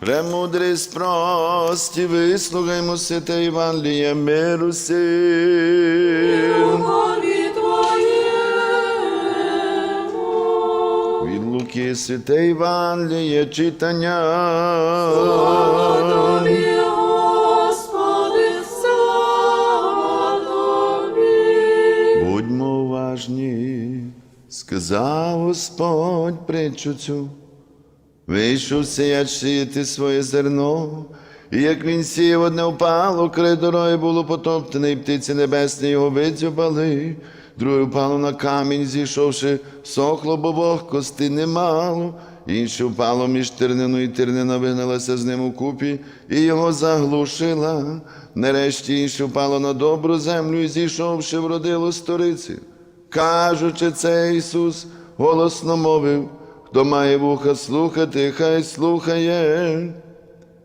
Премудрість прості, вислухаймо святе Євангеліє миру сил. Від Луки святе Євангеліє читання. Тобі, Господи, слава Тобі. Будьмо уважні, сказав Господь притчу цю. Вийшов сіяч сіяти своє зерно, і як він сіяв, одне впало, край дороги було потоптане, і птиці небесні його видзюбали. Друге впало на камінь, зійшовши, сохло, бо Бог кости немало. Інше впало між тернину, і тернина вигналася з ним у купі, і його заглушила. Нарешті інше впало на добру землю, і зійшовши, вродило сториці. Кажучи це, Ісус голосно мовив, хто має вуха слухати, хай слухає.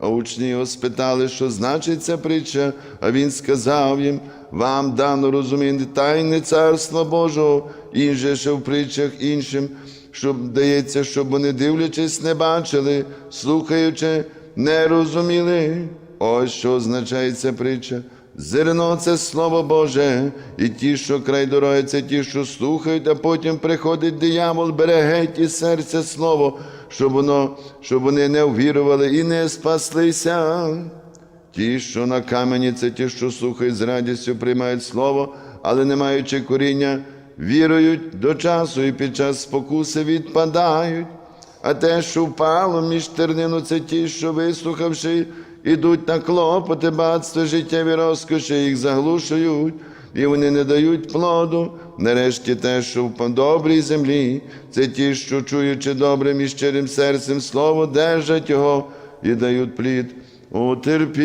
А учні його спитали, що значить ця притча, а він сказав їм, вам дано розуміти тайне царства Божого, інше ще в притчах іншим, щоб дається, щоб вони, дивлячись, не бачили, слухаючи, не розуміли. Ось що означає ця притча. Зерно це слово Боже, і ті, що край дороги, це ті, що слухають, а потім приходить диявол, бере геть із серця слово, щоб воно, щоб вони не ввірували і не спаслися. Ті, що на камені, це ті, що слухають з радістю, приймають слово, але не маючи коріння, вірують до часу і під час спокуси відпадають. А те, що впало між тернину, це ті, що вислухавши, ідуть на клопоти, бацтво, життєві розкоші, їх заглушують, і вони не дають плоду. Нарешті те, що в добрій землі, це ті, що чуючи добрим і щирим серцем слово, держать його і дають плід у терпінні.